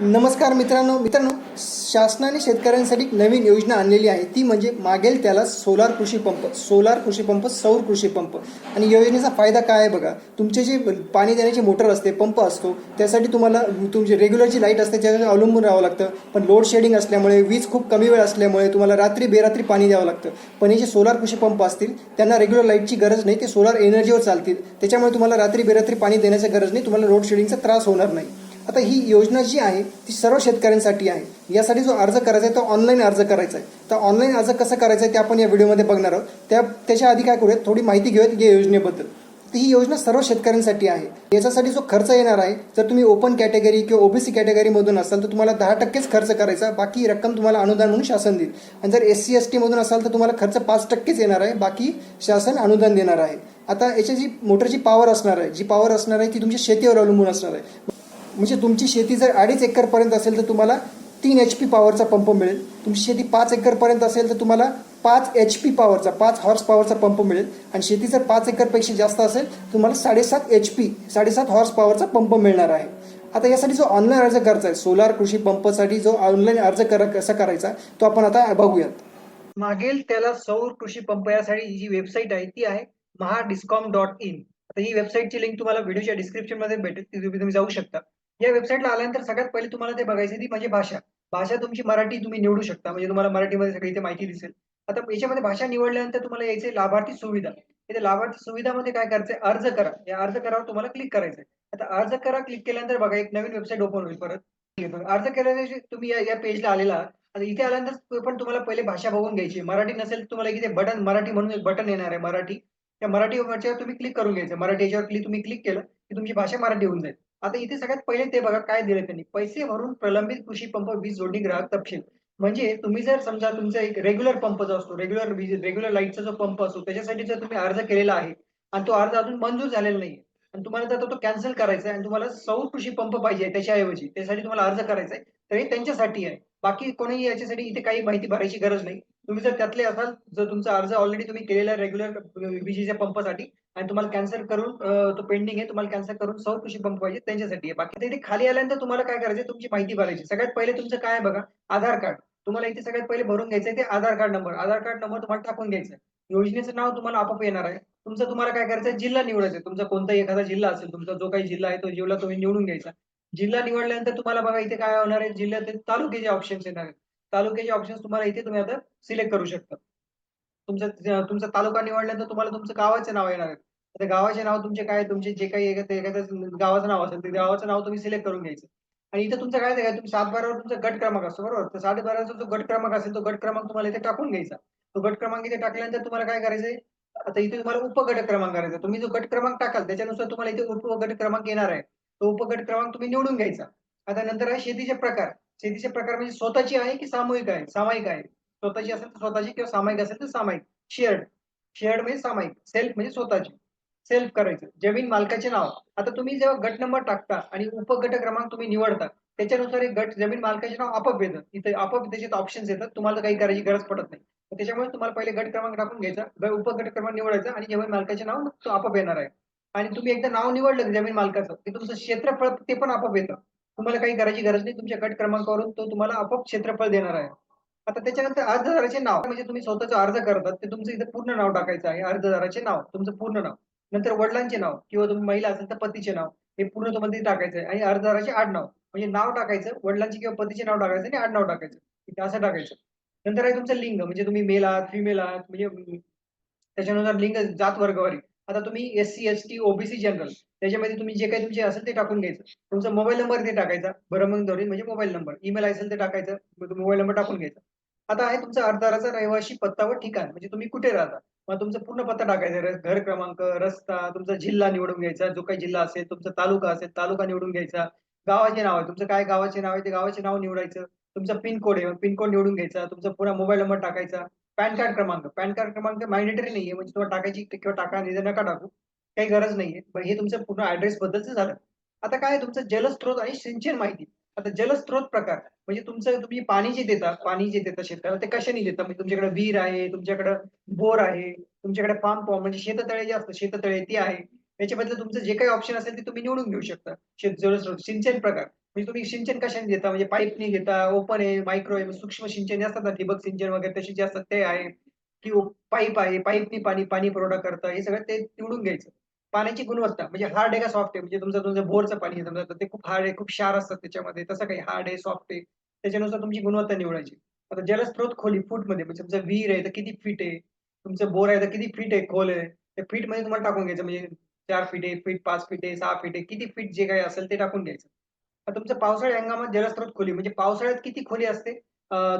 नमस्कार मित्रांनो मित्रांनो शासनाने शेतकऱ्यांसाठी एक नवीन योजना आणलेली आहे. ती म्हणजे मागेल त्याला सोलार कृषी पंप सोलार कृषी पंप सौर कृषी पंप. आणि योजनेचा फायदा काय आहे बघा तुमचे जे पाणी देण्याची मोटर असते पंप असतो त्यासाठी तुम्हाला तुमची रेग्युलरची लाइट असते त्याच्यावर अवलंबून राहावं लागतं. पण लोड शेडिंग असल्यामुळे वीज खूप कमी वेळ असल्यामुळे तुम्हाला रात्री बेरात्री पाणी द्यावं लागतं. पण हे जे सोलार कृषी पंप असतील त्यांना रेग्युलर लाईटची गरज नाही ते सोलार एनर्जीवर चालतील. त्याच्यामुळे तुम्हाला रात्री बेरात्री पाणी देण्याची गरज नाही तुम्हाला लोड शेडिंगचा त्रास होणार नाही. आता ही योजना जी आहे ती सर्व शेतकऱ्यांसाठी आहे. यासाठी जो अर्ज करायचा आहे तो ऑनलाईन अर्ज करायचा आहे. तर ऑनलाईन अर्ज कसं करायचा आहे ते आपण या व्हिडिओमध्ये बघणार आहोत. त्या त्याच्या आधी काय करूयात थोडी माहिती घेऊयात या योजनेबद्दल. तर ही योजना सर्व शेतकऱ्यांसाठी आहे. याच्यासाठी जो खर्च येणार आहे जर तुम्ही ओपन कॅटेगरी किंवा ओबीसी कॅटेगरीमधून असाल तर तुम्हाला दहा टक्केच खर्च करायचा बाकी रक्कम तुम्हाला अनुदान म्हणून शासन देईल. आणि जर एस सी एस टीमधून असाल तर तुम्हाला खर्च पाच टक्केच येणार आहे. बाकी शासन अनुदान देणार आहे. आता याची जी मोटरची पॉवर असणार आहे जी पॉवर असणार आहे ती तुमच्या शेतीवर अवलंबून असणार आहे. म्हणजे तुमची शेती जर अडीच एकरपर्यंत असेल तर तुम्हाला तीन एच पी पॉवरचा पंप मिळेल. तुमची शेती पाच एकरपर्यंत असेल तर तुम्हाला पाच एच पी पॉवरचा पाच हॉर्स पॉवरचा पंप मिळेल. आणि शेती जर पाच एकरपेक्षा जास्त असेल तुम्हाला साडेसात एच पी साडेसात हॉर्स पॉवरचा पंप मिळणार आहे. आता यासाठी जो ऑनलाईन अर्ज करायचा आहे सोलार कृषी पंपसाठी जो ऑनलाईन अर्ज करा कसा करायचा तो आपण आता बघूयात. मागेल त्याला सौर कृषी पंप यासाठी जी वेबसाईट आहे ती आहे महाडिस्कॉम डॉट इन आता ही वेबसाईटची लिंक तुम्हाला व्हिडिओच्या डिस्क्रिप्शनमध्ये भेटेल ती तुम्ही जाऊ शकता. या वेबसाईटला आल्यानंतर सगळ्यात पहिले तुम्हाला ते बघायचं ती म्हणजे भाषा. भाषा तुमची मराठी तुम्ही निवडू शकता. म्हणजे तुम्हाला मराठीमध्ये सगळी इथे माहिती दिसेल. आता याच्यामध्ये भाषा निवडल्यानंतर तुम्हाला यायचे लाभार्थी सुविधा. इथे लाभार्थी सुविधामध्ये काय करायचंय? अर्ज करा. या अर्ज करावर तुम्हाला क्लिक करायचंय. आता अर्ज करा क्लिक केल्यानंतर बघा एक नवीन वेबसाईट ओपन होईल परत. अर्ज केल्यानंतर तुम्ही या- या पेजला आलेला आहात. आता इथे आल्यानंतर पण तुम्हाला पहिले भाषा बघून घ्यायची मराठी नसेल तर तुम्हाला इथे बटन मराठी म्हणून एक बटन येणार आहे मराठी. त्या मराठी तुम्ही क्लिक करून घ्यायचं. मराठी याच्यावर क्लिक तुम्ही क्लिक केलं की तुमची भाषा मराठी होऊन जाईल. आता इथे सगळ्यात पहिले ते बघा काय दिले त्यांनी. पैसे भरून प्रलंबित कृषी पंप वीज जोडणी ग्राहक तपशील. म्हणजे तुम्ही जर समजा तुमचा एक रेग्युलर पंप जो असतो रेग्युलर वीज रेग्युलर लाईटचा जो पंप असतो त्याच्यासाठी जर तुम्ही अर्ज केलेला आहे आणि तो अर्ज अजून मंजूर झालेला नाही आणि तुम्हाला जर तो कॅन्सल करायचा आहे आणि तुम्हाला सौर कृषी पंप पाहिजे त्याच्याऐवजी त्यासाठी तुम्हाला अर्ज करायचा आहे तर हे त्यांच्यासाठी आहे. बाकी कोणीही याच्यासाठी इथे काही माहिती भरायची गरज नाही. तुम्ही जर त्यातले असाल जर तुमचा अर्ज ऑलरेडी तुम्ही केलेला रेग्युलर विजेच्या पंपासाठी आणि तुम्हाला कॅन्सल करून तो पेंडिंग आहे तुम्हाला कॅन्सल करून सौर कृषी पंप पाहिजे त्यांच्यासाठी आहे. बाकी इथे खाली आल्यानंतर तुम्हाला काय करायचं तुमची माहिती भरायची सगळ्यात पहिले तुमचं काय आहे बघा? आधार कार्ड. तुम्हाला इथे सगळ्यात पहिले भरून घ्यायचं ते Aadhaar card number Aadhaar card number तुम्हाला टाकून घ्यायचा आहे. योजनेचं नाव तुम्हाला आपोआप येणार आहे. तुमचं तुम्हाला काय करायचं जिल्हा निवडायचा आहे. तुमचा कोणताही एखादा जिल्हा असेल तुमचा जो काही जिल्हा आहे तो जिल्हा तुम्ही निवडून घ्यायचा. जिल्हा निवडल्यानंतर तुम्हाला बघा इथे काय होणार आहे? जिल्ह्यात तालुक्याचे ऑप्शन्स येणार आहेत. तालुक्याचे ऑप्शन तुम्हाला इथे तुम्ही आता सिलेक्ट करू शकता. तुमचा तुमचा तालुका निवडल्यानंतर तुम्हाला तुमचं गावाचे नाव येणार आहे. आता गावाचे नाव तुमचे काय तुमचे जे काही एखाद्या गावाचं नाव असेल ते गावाचं नाव तुम्ही सिलेक्ट करून घ्यायचं. आणि इथे तुमचं काय तुम्ही सात बारावर तुमचा गट क्रमांक असतो बरोबर? तर सात बाराचा जो गट क्रमांक असेल तो गट क्रमांक तुम्हाला इथे टाकून घ्यायचा. तो गट क्रमांक इथे टाकल्यानंतर तुम्हाला काय करायचंय? आता इथे तुम्हाला उपगट क्रमांक करायचा तुम्ही जो गट क्रमांक टाकाल त्याच्यानुसार तुम्हाला इथे उपगट क्रमांक येणार आहे. तो उपगट क्रमांक तुम्ही निवडून घ्यायचा. आता नंतर आहे शेतीचे प्रकार. शेतीचे प्रकार म्हणजे स्वतःची आहे की सामूहिक आहे? सामायिक आहे. स्वतःची असेल तर स्वतःची किंवा सामायिक असेल तर सामायिक. शेअर्ड शेअर्ड म्हणजे सामायिक. सेल्फ म्हणजे स्वतःची. सेल्फ करायचं. जमीन मालकाचे नाव. आता तुम्ही जेव्हा गट नंबर टाकता आणि उपगट क्रमांक तुम्ही निवडता त्याच्यानुसार एक गट जमीन मालकाचे नाव आपोआप येतं इथे आपोआप त्याच्यात ऑप्शन्स येतात. तुम्हाला काही करायची गरज पडत नाही. तर त्याच्यामुळे तुम्हाला पहिले गट क्रमांक टाकून घ्यायचा. उपगट क्रमांक निवडायचा आणि जमीन मालकाचे नाव तो आपोआप येणार आहे. आणि तुम्ही एकदा नाव निवडलं जमीन मालकाचं की तुमचं क्षेत्रफळ ते पण आपोआप येतं तुम्हाला काही करायची गरज नाही तुमच्या गट क्रमांकावरून तो तुम्हाला आपोआप क्षेत्रफळ देणार आहे. आता त्याच्यानंतर अर्जदाराचे नाव म्हणजे तुम्ही स्वतःचा अर्ज करतात ते तुमचं इथे पूर्ण नाव टाकायचं आहे अर्जदाराचे नाव तुमचं पूर्ण नाव. नंतर वडिलांचे नाव किंवा तुम्ही महिला असेल तर पतीचे नाव हे पूर्ण तुम्हाला टाकायचं आहे. आणि अर्जदाराचे आडनाव म्हणजे नाव टाकायचं वडिलांचे किंवा पतीचे नाव टाकायचं आणि आडनाव टाकायचं. इथे असं टाकायचं. नंतर आहे तुमचं लिंग म्हणजे तुम्ही मेल आहात फिमेल आहात म्हणजे अं, त्याच्यानुसार लिंग जात वर्गवारी. आता तुम्ही S C S T OBC general त्याच्यामध्ये तुम्ही जे काही तुमचे असेल ते टाकून घ्यायचं. तुमचा मोबाईल नंबर ते टाकायचा. भ्रमणध्वनी म्हणजे मोबाईल नंबर. ईमेल असेल ते टाकायचं मोबाईल नंबर टाकून घ्यायचा. आता आहे तुमचा अर्धाराचा रहिवाशी पत्ता व ठिकाण. म्हणजे तुम्ही कुठे राहता? मग तुमचा पूर्ण पत्ता टाकायचा. घर क्रमांक रस्ता तुमचा जिल्हा निवडून घ्यायचा. जो काही जिल्हा असेल तुमचा तालुका असेल तालुका निवडून घ्यायचा. गावाचे नाव आहे. तुमचं काय गावाचे नाव आहे? ते गावाचे नाव निवडायचं. तुमचा पिन कोड आहे. पिन कोड निवडून घ्यायचा. तुमचा पुरा मोबाईल नंबर टाकायचा. पॅन कार्ड क्रमांक. पॅन कार्ड क्रमांक मॅन्डेटरी नाहीये. म्हणजे तुम्हाला टाकायची किंवा टाका नाही नका टाकू. काही गरज नाहीये. पण हे तुमचं पूर्ण ऍड्रेस बद्दलच झालं. आता काय तुमचं जलस्रोत आणि सिंचन माहिती. आता जलस्रोत प्रकार म्हणजे तुमचं तुम्ही पाणी जे देता पाणी जे देता शेतकऱ्याला ते कशाने देता? म्हणजे तुमच्याकडे विहीर आहे तुमच्याकडे बोर आहे तुमच्याकडे पाम पॉम म्हणजे शेततळे जे असतं शेततळे ती आहे. याच्याबद्दल तुमचं जे काही ऑप्शन असेल ते तुम्ही निवडून घेऊ शकता. शेत जलस्रोत सिंचन प्रकार. म्हणजे तुम्ही सिंचन कशाने देता? म्हणजे पाईपनी घेता ओपन आहे मायक्रो आहे सूक्ष्म सिंचन असतात ना ठिबक सिंचन वगैरे तसे जे असतात ते आहे. की पाईप आहे पाईपनी पाणी पाणी पुरवठा करतं हे सगळं ते निवडून घ्यायचं. पाण्याची गुणवत्ता म्हणजे हार्ड आहे का सॉफ्ट आहे? म्हणजे तुमचं तुमचं बोरचं पाणी आहे समजा तर ते खूप हार्ड आहे खूप क्षार असतात त्याच्यामध्ये तसं काही हार्ड आहे सॉफ्ट आहे त्याच्यानुसार तुमची गुणवत्ता निवडायची. आता जलस्रोत खोली फूटमध्ये म्हणजे तुमचं विहीर आहे तर किती फीट आहे? तुमचं बोर आहे तर किती फीट आहे खोल आहे? त्या फीटमध्ये तुम्हाला टाकून घ्यायचं म्हणजे चार फीट आहे फीट पाच फीट आहे सहा फीट आहे किती फीट जे काही असेल ते टाकून घ्यायचं. आता तुमचं पावसाळी हंगामात जलस्रोत खोली म्हणजे पावसाळ्यात किती खोली असते?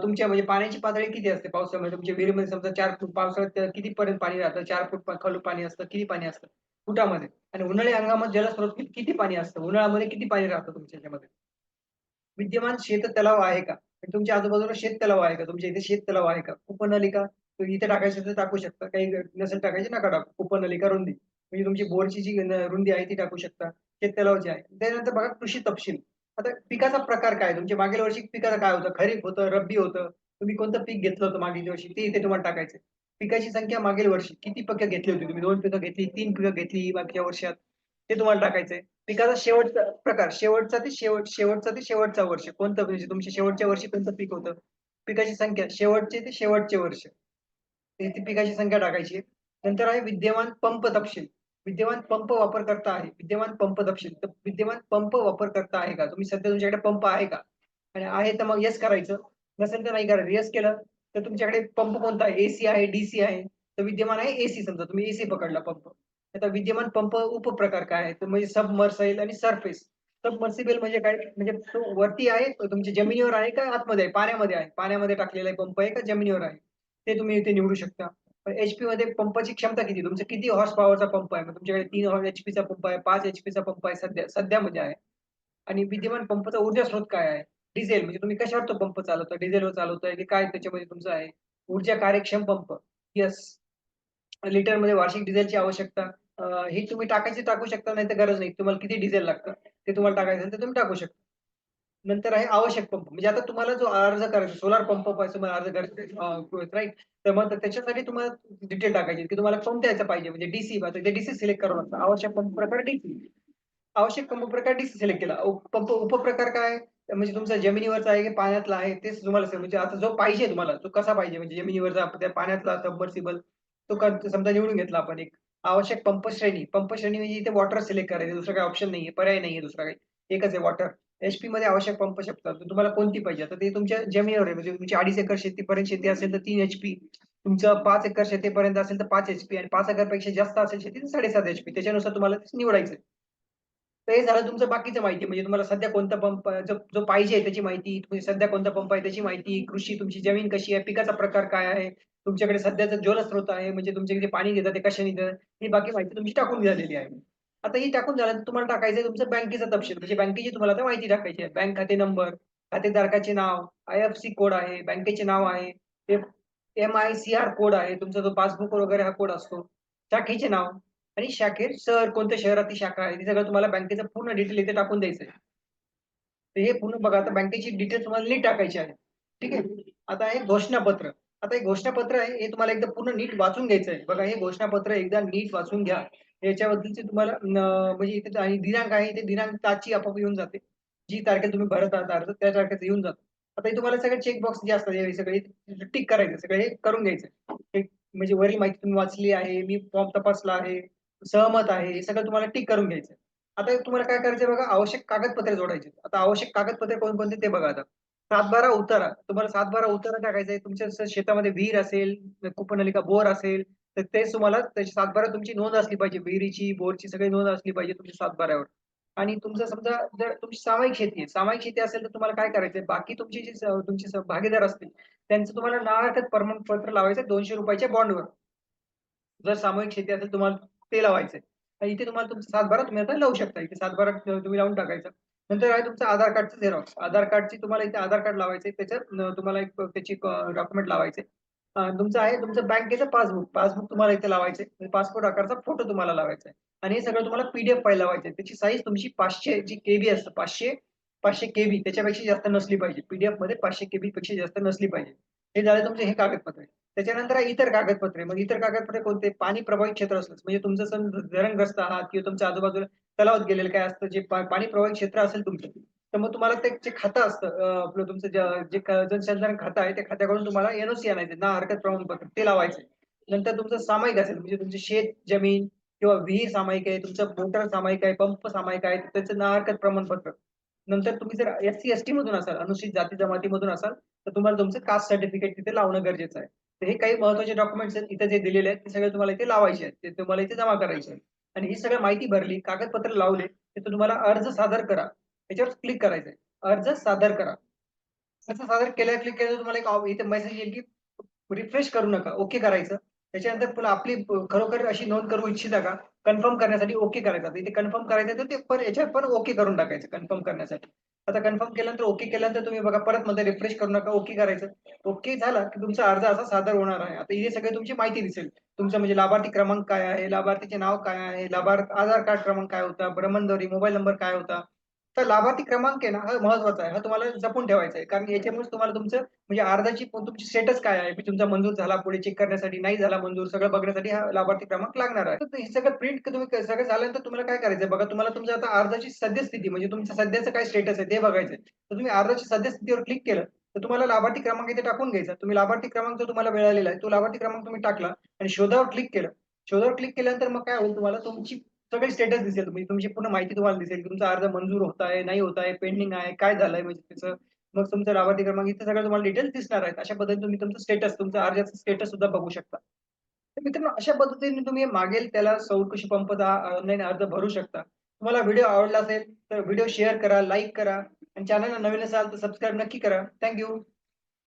तुमच्या म्हणजे पाण्याची पातळी किती असते पावसाळ्यामध्ये? तुमच्या विहिरीमध्ये समजा चार फूट पावसाळ्यात किती पर्यंत पाणी राहतं? चार फूट खालू पाणी असतं किती पाणी असतं? फुटामध्ये. आणि उन्हाळी हंगामात जलस्रोत किती पाणी असतं? उन्हाळ्यामध्ये किती पाणी राहतं तुमच्या याच्यामध्ये विद्यमान शेत तलाव आहे का? तुमच्या आजूबाजूला शेत तलाव आहे का? तुमच्या इथे शेत तलाव आहे का? उपनलिका इथे टाकायचं तर टाकू शकता. काही नसेल टाकायची नका टाकू. उपनलिका रुंदी. म्हणजे तुमची बोरची जी रुंदी आहे ती टाकू शकता. शेत तलावाची आहे. त्यानंतर बघा कृषी तपशील. आता पिकाचा प्रकार काय? तुमच्या मागील वर्षी पिकाचं काय होतं? खरीप होतं रब्बी होतं. तुम्ही कोणतं पीक घेतलं होतं मागील वर्षी? ते इथे तुम्हाला टाकायचं पिकाची संख्या मागील वर्षी किती पिकं घेतली होती? तुम्ही दोन पिकं घेतली तीन पिकं घेतली मागच्या वर्षात. ते तुम्हाला टाकायचंय. पिकाचा शेवटचा प्रकार शेवटचा ते शेवट शेवटचा ते शेवटचा वर्ष. कोणतं म्हणजे तुमच्या शेवटच्या वर्षी कोणतं पीक होतं? पिकाची संख्या शेवटचे ते शेवटचे वर्ष. ती पिकाची संख्या टाकायची नंतर आहे विद्यमान पंप तपशील. विद्यमान पंप वापरकर्ता आहे. विद्यमान पंप तपशील. तर विद्यमान पंप वापरकर्ता आहे का? तुम्ही सध्या तुमच्याकडे पंप आहे का? आणि आहे तर मग येस करायचं. नसेल तर नाही करायचं. येस केलं. तर तुमच्याकडे पंप कोणता एसी आहे डीसी आहे. तर विद्यमान आहे एसी समजा. तुम्ही एसी पकडला पंप. आता विद्यमान पंप उपप्रकार काय आहे? तर म्हणजे सबमर्सेल आणि सरफेस सबमर्सिबल म्हणजे काय? म्हणजे तो वरती आहे तो तुमच्या जमिनीवर आहे का आतमध्ये आहे? पाण्यामध्ये आहे. पाण्यामध्ये टाकलेला पंप आहे का? जमिनीवर आहे. ते तुम्ही इथे निवडू शकता. एचपी मध्ये पंपाची क्षमता किती? तुमचं किती हॉर्स पॉवरचा पंप आहे? तुमच्याकडे तीन एचपी चा पंप आहे पाच एचपी चा पंप आहे सध्या सध्यामध्ये आहे. आणि विद्यमान पंपाचा ऊर्जा स्रोत काय आहे? डिझेल म्हणजे तुम्ही कशावर तो पंप चालवता? डिझेलवर चालवताय की काय त्याच्यामध्ये तुमचं आहे? ऊर्जा कार्यक्षम पंप. यस लिटरमध्ये वार्षिक डिझेलची आवश्यकता. ही तुम्ही टाकायची टाकू शकता नाही तर गरज नाही. तुम्हाला किती डिझेल लागतं ते तुम्हाला टाकायचं असेल तर तुम्ही टाकू शकता. नंतर आहे आवश्यक पंप. म्हणजे आता तुम्हाला जो अर्ज करायचा सोलार पंप पाहिजे तुम्हाला अर्ज करायचा राईट तर मग त्याच्यासाठी तुम्हाला डिटेल टाकायची की तुम्हाला कोणत्या याचा पाहिजे. म्हणजे डीसी ते डीसी सिलेक्ट करावं लागतं आवश्यक पंप प्रकार डीसी आवश्यक पंप प्रकार डीसी सिलेक्ट केला. पंप उपप्रकार काय? म्हणजे तुमचा जमिनीवरचा आहे की पाण्यातला आहे तेच तुम्हाला म्हणजे आता जो पाहिजे तुम्हाला तो कसा पाहिजे? म्हणजे जमिनीवरचा त्या पाण्यातला सबमर्सिबल तो समजा निवडून घेतला आपण एक. आवश्यक पंप श्रेणी. पंप श्रेणी म्हणजे इथे वॉटर सिलेक्ट करायचं दुसरं काही ऑप्शन नाहीये पर्याय नाहीये दुसरा काही. एकच आहे वॉटर एचपी मध्ये आवश्यक पंप शकतात. तुम्हाला कोणती पाहिजे? आता ते तुमच्या जमिनीवर आहे. म्हणजे तुमची अडीच एकर शेतीपर्यंत शेती असेल तर तीन एचपी तुमचं पाच एकर शेतीपर्यंत असेल तर पाच एचपी आणि पाच एकरपेक्षा जास्त असेल शेती तर साडेसात एचपी त्याच्यानुसार तुम्हाला ते निवडायचं तर हे झालं तुमचं बाकीचं माहिती. म्हणजे तुम्हाला सध्या कोणता पंप जो जो पाहिजे त्याची माहिती तुम्ही सध्या कोणता पंप आहे त्याची माहिती कृषी तुमची जमीन कशी आहे पिकाचा प्रकार काय आहे तुमच्याकडे सध्याचा जलस्रोत आहे म्हणजे तुमच्याकडे पाणी घेतात ते कशाने देतात ही बाकी माहिती तुमची टाकून झालेली आहे. आता ही टाकून झाल्यानंतर तुम्हाला टाकायचं तुमचं बँकेचा तपशील. म्हणजे बँकेची तुम्हाला आता माहिती टाकायची आहे. बँक खाते नंबर खातेधारकाचे नाव आय एफ सी कोड आहे बँकेचे नाव आहे M I C R code आहे तुमचा जो पासबुक वगैरे हा कोड असतो शाखेचे नाव आणि शाखेत शहर कोणत्या शहरात ती शाखा आहे? सगळं तुम्हाला बँकेचं पूर्ण डिटेल इथे टाकून द्यायचं आहे. तर हे पूर्ण बघा आता बँकेची डिटेल तुम्हाला नीट टाकायची आहे. ठीक आहे? आता हे घोषणापत्र. आता हे घोषणापत्र आहे हे तुम्हाला एकदा पूर्ण नीट वाचून घ्यायचं आहे. बघा हे घोषणापत्र एकदा नीट वाचून घ्या. याच्याबद्दलचे तुम्हाला म्हणजे इथे आणि दिनांक आहे ते दिनांक ताची आपोआप येऊन जाते. जी तारखेला तुम्ही भरत आहात अर्ज त्या तारखेचं येऊन जातो. आता हे तुम्हाला सगळे चेकबॉक्स जे असतात हे सगळे टिक करायचं सगळे हे करून घ्यायचं. म्हणजे वरील माहिती तुम्ही वाचली आहे मी फॉर्म तपासला आहे. सहमत आहे हे सगळं तुम्हाला टिक करून घ्यायचं आता तुम्हाला काय करायचं बघा आवश्यक कागदपत्रे जोडायचे. आता आवश्यक कागदपत्रे कोणकोणते ते बघा आता. सातबारा उतारा. तुम्हाला सातबारा उतारा टाकायचा आहे. तुमच्या शेतामध्ये विहीर असेल कुपनलिका बोर असेल तर ते तुम्हाला त्याची सातबारा तुमची नोंद असली पाहिजे. विहिरीची बोरची सगळी नोंद असली पाहिजे तुमच्या सातबाऱ्यावर. आणि तुमचं समजा जर तुमची सामायिक शेती आहे सामायिक शेती असेल तर तुम्हाला काय करायचंय? बाकी तुमची जी तुमचे भागीदार असतील त्यांचं तुम्हाला नाहरकत प्रमाणपत्र लावायचं दोनशे रुपयाच्या बॉन्डवर जर सामूहिक शेती असेल तुम्हाला ते लावायचंय. आणि इथे तुम्हाला तुमचा सातबारा तुम्ही आता लावू शकता. इथे सातबारा तुम्ही लावून टाकायचा. नंतर आहे तुमचं आधार कार्डचं झेरॉक्स आधार कार्डची तुम्हाला इथे आधार कार्ड लावायचे त्याच्यात तुम्हाला एक त्याची डॉक्युमेंट लावायचे तुमचं आहे तुमचं बँकेचं पासबुक पासबुक तुम्हाला इथे लावायचे पासपोर्ट आकारचा फोटो तुम्हाला लावायचा आहे आणि हे सगळं तुम्हाला पीडीएफ फाईल लावायचे त्याची साईज तुमची पाचशे जी केबी असतं. पाचशे पाचशे केबी त्याच्यापेक्षा जास्त नसली पाहिजे. पीडीएफमध्ये पाचशे केबी पेक्षा जास्त नसली पाहिजे. हे झाले तुमचे हे कागदपत्रे. त्याच्यानंतर इतर कागदपत्रे. मग इतर कागदपत्रे कोणते? पाणी प्रभावित क्षेत्र असलं म्हणजे तुमचं सण धरणग्रस्त आहात किंवा तुमच्या आजूबाजूला तलावात गेलेलं काय असतं? जे पाणी प्रभावित क्षेत्र असेल तुमचं. तर मग तुम्हाला ते जे खातं असतं आपलं तुमचं जे- जनसंधारण खातं आहे त्या खात्याकडून तुम्हाला एनओसी आणायचे. ना हरकत प्रमाणपत्र ते लावायचे. नंतर तुमचं सामायिक असेल म्हणजे तुमची शेत जमीन किंवा विहीर सामायिक आहे तुमचं मोटर सामायिक आहे पंप सामायिक आहे त्याचं ना हरकत प्रमाणपत्र. नंतर तुम्ही जर एस सी एस टी मधून असाल अनुसूचित जाती जमातीमधून असाल तर तुम्हाला तुमचं कास्ट सर्टिफिकेट तिथे लावणं गरजेचं आहे. हे काही महत्त्वाचे डॉक्युमेंट्स आहेत इथे जे दिलेले आहेत ते सगळे तुम्हाला इथे लावायचे आहेत. ते तुम्हाला इथे जमा करायचे आहेत. आणि ही सगळी माहिती भरली कागदपत्र लावले तर तुम्हाला अर्ज सादर करा. त्याच्यावर क्लिक करायचंय. अर्ज सादर करा. अर्ज सादर केल्यावर क्लिक केल्यावर तुम्हाला एक इथे मेसेज येईल की रिफ्रेश करू नका. ओके करायचं. त्याच्यानंतर पुन्हा आपली खरोखर अशी नोंद करू इच्छिता का? कन्फर्म करण्यासाठी ओके करायचं. इथे कन्फर्म करायचं तर ते पण याच्यावर पण ओके करून टाकायचं कन्फर्म करण्यासाठी. आता कन्फर्म केल्यानंतर ओके केल्यानंतर तुम्ही बघा परत मध्ये रिफ्रेश करू नका ओके करायचं. ओके झाला की तुमचा अर्ज असा सादर होणार आहे. आता इथे सगळे तुमची माहिती दिसेल. तुमचं म्हणजे लाभार्थी क्रमांक काय आहे लाभार्थीचे नाव काय आहे लाभार्थी आधार कार्ड क्रमांक काय होता भ्रमणध्वरी मोबाईल नंबर काय होता तर लाभार्थी क्रमांक आहे ना हा महत्त्वाचा आहे. हा तुम्हाला जपून ठेवायचा आहे. कारण याच्यामुळे तुम्हाला तुमचं म्हणजे अर्जाची तुमची स्टेटस काय आहे? तुमचा मंजूर झाला पुढे चेक करण्यासाठी नाही झाला मंजूर सगळं बघण्यासाठी हा लाभार्थी क्रमांक लागणार आहे. तर हे सगळं प्रिंट तुम्ही सगळं झाल्यानंतर तुम्हाला काय करायचं बघा तुम्हाला तुमचं आता अर्जाची सद्यस्थिती म्हणजे तुमच्या सध्याचं काय स्टेटस आहे ते बघायचं आहे. तर तुम्ही अर्जाची सद्यस्थितीवर क्लिक केलं तर तुम्हाला लाभार्थी क्रमांक इथे टाकून घ्यायचा तुम्ही लाभार्थी क्रमांक जो तुम्हाला मिळालेला आहे तो लाभार्थी क्रमांक तुम्ही टाकला आणि शोधावर क्लिक केलं. शोधावर क्लिक केल्यानंतर मग काय होईल तुम्हाला? तुमची सगळे स्टेटस दिसेल म्हणजे तुमची पूर्ण माहिती तुम्हाला दिसेल. की तुमचा अर्ज मंजूर होत आहे नाही होत आहे पेंडिंग आहे काय झालंय म्हणजे त्याचं. मग तुमचा लाभार्थी क्रमांक इथे सगळं तुम्हाला डिटेल्स दिसणार आहेत. अशा पद्धतीने तुम्ही तुमचं स्टेटस तुमचा अर्जाचं स्टेटस सुद्धा बघू शकता. तर मित्रांनो अशा पद्धतीने तुम्ही मागेल त्याला सौर पंपचा ऑनलाईन अर्ज भरू शकता. तुम्हाला व्हिडिओ आवडला असेल तर व्हिडिओ शेअर करा लाईक करा. आणि चॅनलला नवीन असाल तर सबस्क्राईब नक्की करा. थँक्यू